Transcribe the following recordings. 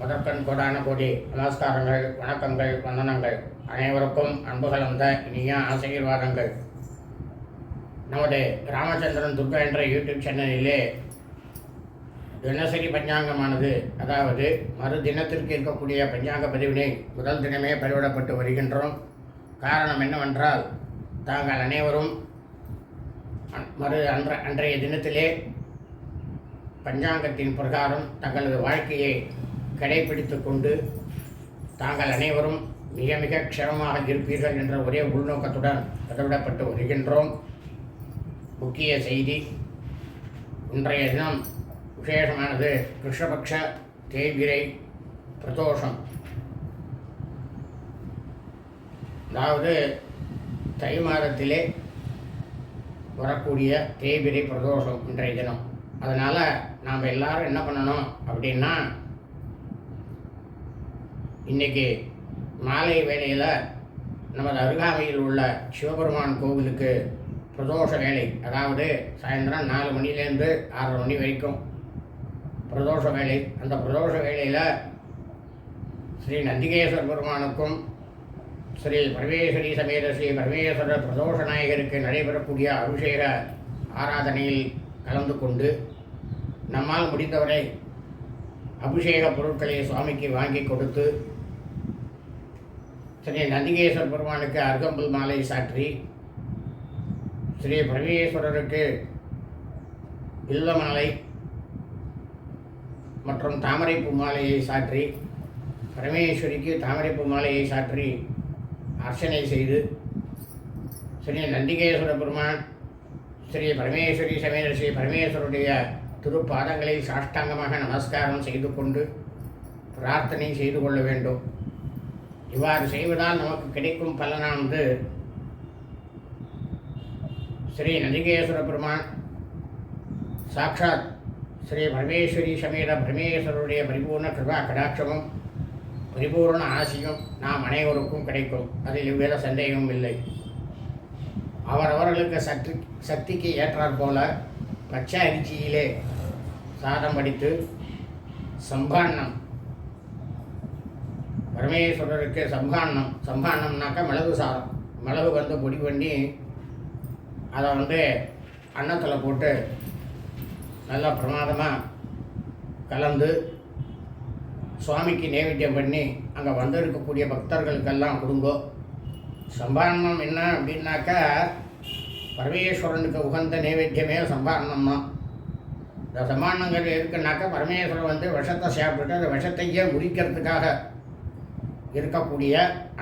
முதற்கண் கோடான கோடி நமஸ்காரங்கள் வணக்கங்கள் வந்தனங்கள். அனைவருக்கும் அன்பு கலந்த இனிய ஆசீர்வாதங்கள். நமது ராமச்சந்திரன் துர்கா என்ற யூடியூப் சேனலிலே தினசரி பஞ்சாங்கமானது அதாவது மறு தினத்திற்கு இருக்கக்கூடிய பஞ்சாங்க பதிவினை முதல் தினமே பதிவிடப்பட்டு வருகின்றோம். காரணம் என்னவென்றால் தாங்கள் அனைவரும் மறு அன்ற அன்றைய தினத்திலே பஞ்சாங்கத்தின் பிரகாரம் தங்களது வாழ்க்கையை கடைபிடித்து கொண்டு தாங்கள் அனைவரும் மிக மிக க்ஷமமாக இருப்பீர்கள் என்ற ஒரே உள்நோக்கத்துடன் பதிவிடப்பட்டு வருகின்றோம். முக்கிய செய்தி இன்றைய தினம் விசேஷமானது கிருஷ்ணபக்ஷ தேய்பிரை பிரதோஷம். அதாவது தை மாதத்திலே வரக்கூடிய தேய்பிரை பிரதோஷம் இன்றைய தினம். அதனால் நாம் எல்லாரும் என்ன பண்ணணும் அப்படின்னா இன்னைக்கு மாலை வேளையில் நமது அருகாமையில் உள்ள சிவபெருமான் கோவிலுக்கு பிரதோஷ வேலை அதாவது சாயந்தரம் நாலு மணிலேருந்து ஆறரை மணி வரைக்கும் பிரதோஷ வேலை அந்த பிரதோஷ வேலையில் ஸ்ரீ நந்திகேஸ்வர பெருமானுக்கும் ஸ்ரீ பரமேஸ்வரி சமேத ஸ்ரீ பரமேஸ்வரர் பிரதோஷ நாயகருக்கு நடைபெறக்கூடிய அபிஷேக ஆராதனையில் கலந்து கொண்டு நம்மால் முடிந்தவரை அபிஷேக பொருட்களை சுவாமிக்கு வாங்கி கொடுத்து ஸ்ரீ நந்திகேஸ்வர பெருமானுக்கு அருகம்புல் மாலை சாற்றி ஸ்ரீ பரமேஸ்வரருக்கு வில்வ மாலை மற்றும் தாமரைப்பூ மாலையை சாற்றி பரமேஸ்வரிக்கு தாமரைப்பூ மாலையை சாற்றி அர்ச்சனை செய்து ஸ்ரீ நந்திகேஸ்வர பெருமான் ஸ்ரீ பரமேஸ்வரி சமேத ஸ்ரீ பரமேஸ்வருடைய திருப்பாதங்களை சாஷ்டாங்கமாக நமஸ்காரம் செய்து கொண்டு பிரார்த்தனை செய்து கொள்ள வேண்டும். இவ்வாறு செய்வதால் நமக்கு கிடைக்கும் பலனானது ஸ்ரீ நதிகேஸ்வர பெருமான். சாட்சாத் ஸ்ரீ பரமேஸ்வரி சமேத பரமேஸ்வரருடைய பரிபூர்ண கிருபா கடாட்சமும் பரிபூர்ண ஆசியும் நாம் அனைவருக்கும் கிடைக்கும். அதில் எவ்வித சந்தேகமும் இல்லை. அவரவர்களுக்கு சக்தி சக்திக்கு ஏற்றாற் போல பச்சை அரிசியிலே சாதம் படித்து சம்பாண்ணம். பரமேஸ்வரருக்கு சம்பாண்ணம். சம்பாண்ணம்னாக்கா மிளகு சாதம். மிளகு வந்து பொடி பண்ணி அதை வந்து அன்னத்தில் போட்டு நல்லா பிரமாதமாக கலந்து சுவாமிக்கு நைவேத்தியம் பண்ணி அங்கே வந்திருக்கக்கூடிய பக்தர்களுக்கெல்லாம் கொடுங்கோ. சம்பாரணம் என்ன அப்படின்னாக்கா பரமேஸ்வரனுக்கு உகந்த நைவேத்தியமே சம்பாரணம் தான் இந்த சம்பாரணங்கள் இருக்குன்னாக்கா பரமேஸ்வரன் வந்து விஷத்தை சாப்பிட்டுட்டு அந்த விஷத்தையே முடிக்கிறதுக்காக இருக்கக்கூடிய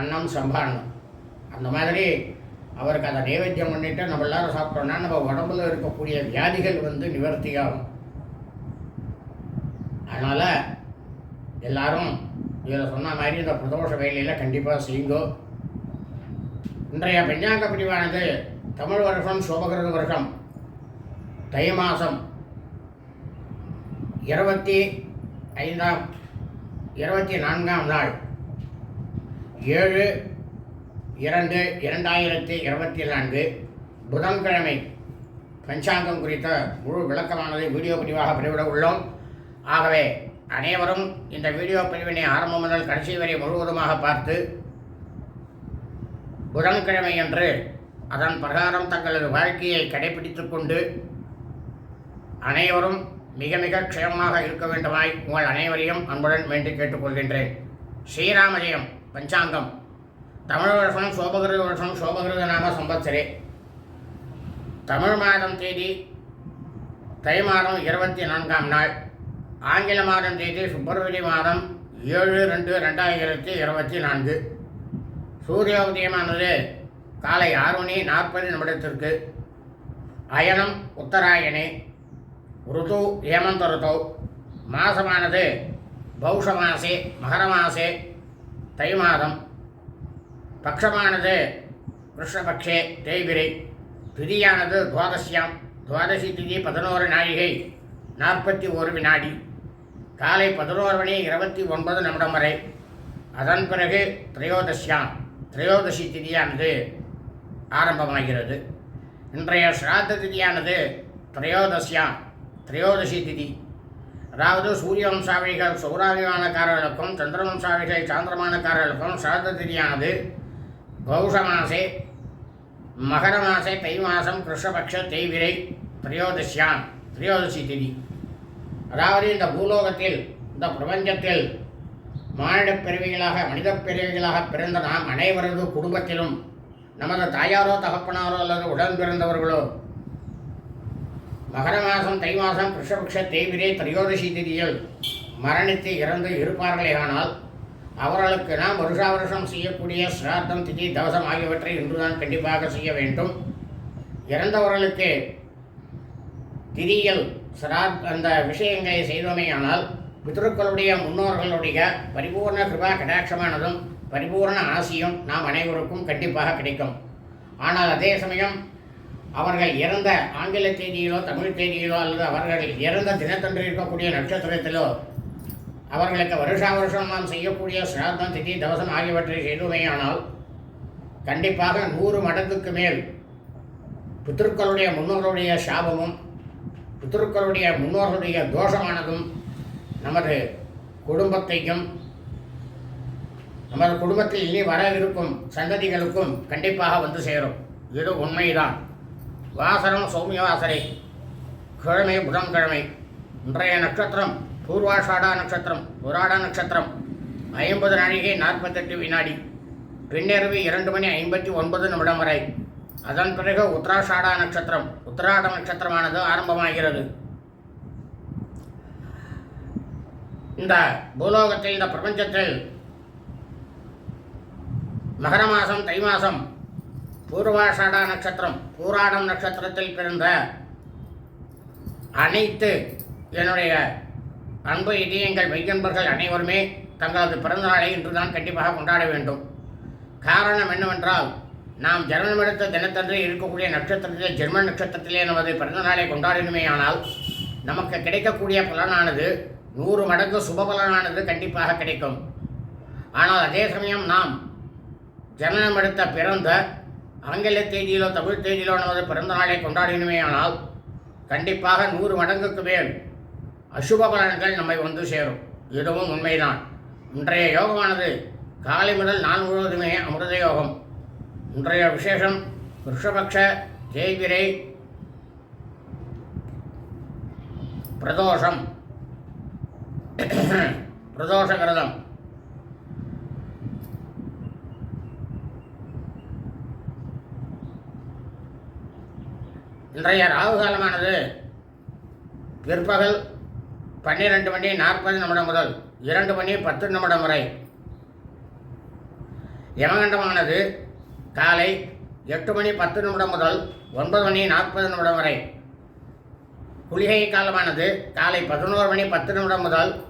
அன்னம் சம்பாரணம். அந்த மாதிரி அவருக்கு அதை நைவேத்தியம் பண்ணிவிட்டு நம்ம எல்லாரும் சாப்பிட்டோம்னா நம்ம உடம்புல இருக்கக்கூடிய வியாதிகள் வந்து நிவர்த்தியாகும். அதனால் எல்லாரும் இதில் சொன்ன மாதிரி இந்த பிரதோஷ வேலையில் கண்டிப்பாக செய்யுங்கோ. இன்றைய பஞ்சாங்க பிரிவானது தமிழ் வருஷம் சோபகிருத வருஷம் தை மாதம் இருபத்தி ஐந்தாம் இருபத்தி நான்காம் நாள் ஏழு இரண்டு இரண்டாயிரத்தி இருபத்தி நான்கு புதன்கிழமை. பஞ்சாங்கம் குறித்த முழு விளக்கமானதை வீடியோ பதிவாக பதிவிட உள்ளோம். ஆகவே அனைவரும் இந்த வீடியோ பதிவினை ஆரம்பம் முதல் கடைசி வரை முழுவதுமாக பார்த்து புதன்கிழமை என்று அதன் பிரகாரம் தங்களது வாழ்க்கையை கடைபிடித்துக் கொண்டு அனைவரும் மிக மிக க்ஷேமமாக இருக்க வேண்டுமாய் உங்கள் அனைவரையும் அன்புடன் வேண்டி கேட்டுக்கொள்கின்றேன். ஸ்ரீராமஜயம் பஞ்சாங்கம். தமிழ் வருஷம் சோபகிருத வருஷம் சோபகிருத நாம சம்பத்சரே தமிழ் மாதம் தேதி தை மாதம் இருபத்தி நான்காம் நாள். ஆங்கில மாதம் தேதி பிப்ரவரி மாதம் ஏழு ரெண்டு ரெண்டாயிரத்தி இருபத்தி நான்கு. சூரிய உதயமானது காலை ஆறு மணி நாற்பது நிமிடத்திற்கு. அயனம் உத்தராயணே. ருது ஹேமந்த ருது மாசமானது பௌஷமாசே மகரமாசே தை மாதம். பக்ஷமானது கிருஷ்ணபக்ஷே தேய்பிரை. திதியானது துவாதசியாம். துவாதசி திதி பதினோரு நாழிகை நாற்பத்தி ஒரு வினாடி. காலை பதினோரு மணி இருபத்தி ஒன்பது நிமிடம் வரை. அதன் பிறகு திரையோதசியாம். திரையோதசி திதியானது ஆரம்பமாகிறது. இன்றைய ஸ்ராத்த திதியானது திரையோதசியா திரையோதசி திதி. அதாவது சூரிய வம்சாவிகள் சௌராபிமானக்காரர்களுக்கும் சந்திர வம்சாவிகள் சாந்திரமானக்காரர்களுக்கும் ஸ்ராத்த திதியானது பௌஷ மாசே மகர மாசே தை மாதம் கிருஷ்ணபக்ஷ தேய்விரை திரையோதசியான் திரையோதசி திதி. அதாவது இந்த பூலோகத்தில் இந்த பிரபஞ்சத்தில் மானிடப் பிறவிகளாக மனிதப் பிறவிகளாக பிறந்த நாம் அனைவரது குடும்பத்திலும் நமது தாயாரோ தகப்பனாரோ அல்லது உடன் பிறந்தவர்களோ மகர மாதம் தை மாதம் கிருஷ்ணபக்ஷ தேவிரே திரையோதசி திதியில் மரணித்து இறந்து இருப்பார்களேயானால் அவர்களுக்கு நாம் வருஷா வருஷம் செய்யக்கூடிய சிராத்தம் திதி தவசம் ஆகியவற்றை இன்றுதான் கண்டிப்பாக செய்ய வேண்டும். இறந்தவர்களுக்கு திதியில் சிராத் அந்த விஷயங்களை செய்தோமேயானால் பித்ருக்களுடைய முன்னோர்களுடைய பரிபூர்ண கிருபா கடாட்சமானதும் பரிபூர்ண ஆசியும் நாம் அனைவருக்கும் கண்டிப்பாக கிடைக்கும். ஆனால் அதே சமயம் அவர்கள் இறந்த ஆங்கில தேதியிலோ தமிழ் தேதியிலோ அல்லது அவர்கள் இறந்த தினத்தன்று இருக்கக்கூடிய நட்சத்திரத்திலோ அவர்களுக்கு வருஷா வருஷம் நாம் செய்யக்கூடிய சிராதம் திதி தவசம் ஆகியவற்றை செய்துமையானால் கண்டிப்பாக நூறு மடங்குக்கு மேல் புத்திருக்களுடைய முன்னோருடைய சாபமும் புத்திருக்களுடைய முன்னோர்களுடைய தோஷமானதும் நமது குடும்பத்தையும் நமது குடும்பத்தில் இனி வர இருக்கும் சந்ததிகளுக்கும் கண்டிப்பாக வந்து சேரும். இது உண்மைதான். வாசனம் சௌமியவாசரை. கிழமை புதன்கிழமை. இன்றைய நட்சத்திரம் பூர்வாஷாடா நட்சத்திரம் புராடா நட்சத்திரம். ஐம்பது நாழிகை நாற்பத்தெட்டு வினாடி. பின்னிரவு இரண்டு மணி ஐம்பத்தி ஒன்பது நிமிடம் வரை. அதன் பிறகு உத்தராஷாடா நட்சத்திரம் உத்தராட நட்சத்திரமானது ஆரம்பமாகிறது. இந்த பூலோகத்தில் இந்த பிரபஞ்சத்தில் மகர மாதம் தை மாதம் பூர்வாஷாடா நட்சத்திரம் பூராடம் நட்சத்திரத்தில் பிறந்த அனைத்து என்னுடைய அன்பு இதயங்கள் மெய்யன்பர்கள் அனைவருமே தங்களது பிறந்த நாளை இன்றுதான் கண்டிப்பாக கொண்டாட வேண்டும். காரணம் என்னவென்றால் நாம் ஜனனமெடுத்த தினத்தன்று இருக்கக்கூடிய நட்சத்திரத்திலே ஜெர்மன் நட்சத்திரத்திலே நமது பிறந்தநாளை கொண்டாடினுமே ஆனால் நமக்கு கிடைக்கக்கூடிய பலனானது நூறு மடங்கு சுப பலனானது கண்டிப்பாக கிடைக்கும். ஆனால் அதே சமயம் நாம் ஜனனம் எடுத்த பிறந்த ஆங்கில தேதியிலோ தமிழ் தேதியிலோ நமது பிறந்த நாளை கொண்டாடினுமே ஆனால் கண்டிப்பாக நூறு மடங்குக்கு மேல் அசுப பலன்கள் நம்மை வந்து சேரும். இதுவும் உண்மைதான். இன்றைய யோகமானது காலை முதல் நாள் முழுவதுமே அமிர்த யோகம். இன்றைய விசேஷம் ரிஷபக்ஷ ஜெய்விரை பிரதோஷம். பிரதோஷ கிரதம் இன்றைய ராகு காலமானது பிற்பகல் பன்னிரெண்டு மணி நாற்பது நிமிடம் முதல் இரண்டு மணி பத்து நிமிடம் வரை. யமகண்டமானது காலை எட்டு மணி பத்து நிமிடம் முதல் ஒன்பது மணி நாற்பது நிமிடம் வரை. குளிகை காலமானது காலை பதினோரு மணி பத்து நிமிடம் முதல்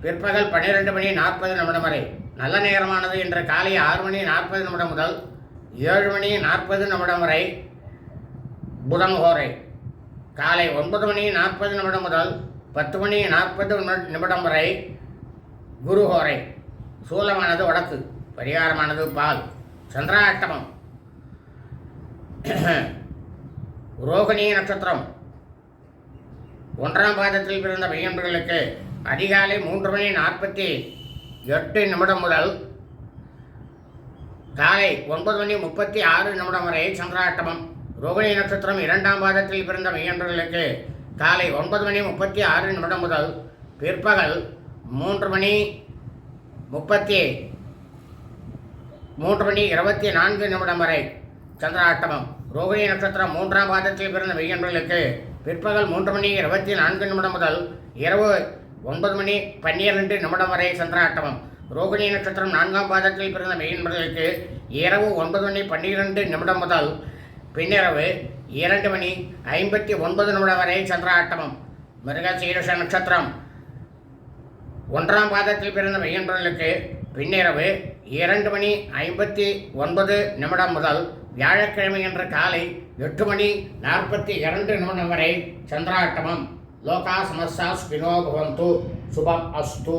பிற்பகல் பன்னிரெண்டு மணி நாற்பது நிமிடம் வரை. நல்ல நேரமானது இன்று காலை ஆறு மணி நாற்பது நிமிடம் முதல் ஏழு மணி நாற்பது நிமிடம் வரை. புதன் ஹோரை காலை ஒன்பது மணி நாற்பது நிமிடம் முதல் பத்து மணி நாற்பது நிமி- நிமிடம் வரை குரு ஹோரை சூலமானது வடக்கு பரிகாரமானது பால் சந்திராட்டமம் ரோகிணி நட்சத்திரம். ஒன்றாம் பாதத்தில் பிறந்த பையன்களுக்கு அதிகாலை மூன்று மணி நாற்பத்தி எட்டு நிமிடம் முதல் காலை ஒன்பது மணி முப்பத்தி ஆறு நிமிடம் வரை சந்திராட்டமம் ரோகிணி நட்சத்திரம் இரண்டாம் பாதத்தில் பிறந்த மையன்பர்களுக்கு காலை ஒன்பது மணி முப்பத்தி ஆறு நிமிடம் முதல் பிற்பகல் மூன்று மணி முப்பத்தி மூன்று மணி இருபத்தி நான்கு நிமிடம் வரை சந்திராட்டமம் ரோகிணி நட்சத்திரம் மூன்றாம் பாதத்தில் பிறந்த மெய்யன்பர்களுக்கு பிற்பகல் மூன்று மணி இருபத்தி நான்கு நிமிடம் முதல் இரவு ஒன்பது மணி பன்னிரண்டு நிமிடம் வரை சந்திராட்டமம் ரோகிணி நட்சத்திரம் நான்காம் பாதத்தில் பிறந்த மெய்யன்பர்களுக்கு இரவு ஒன்பது மணி பன்னிரண்டு நிமிடம் முதல் பின்னிரவு இரண்டு மணி ஐம்பத்தி ஒன்பது நிமிடம் வரை சந்திராட்டமம். மிருகசீரஷ நட்சத்திரம். ஒன்றாம் பாதத்தில் பிறந்த மையன்றலுக்கு பின்னிரவு இரண்டு மணி ஐம்பத்தி ஒன்பது நிமிடம் முதல் வியாழக்கிழமை என்ற காலை எட்டு மணி நாற்பத்தி இரண்டு நிமிடம் வரை சந்திராட்டமம். லோகா சமஸ்தா ஸ்பினோ பவந்து. சுபம் அஸ்து.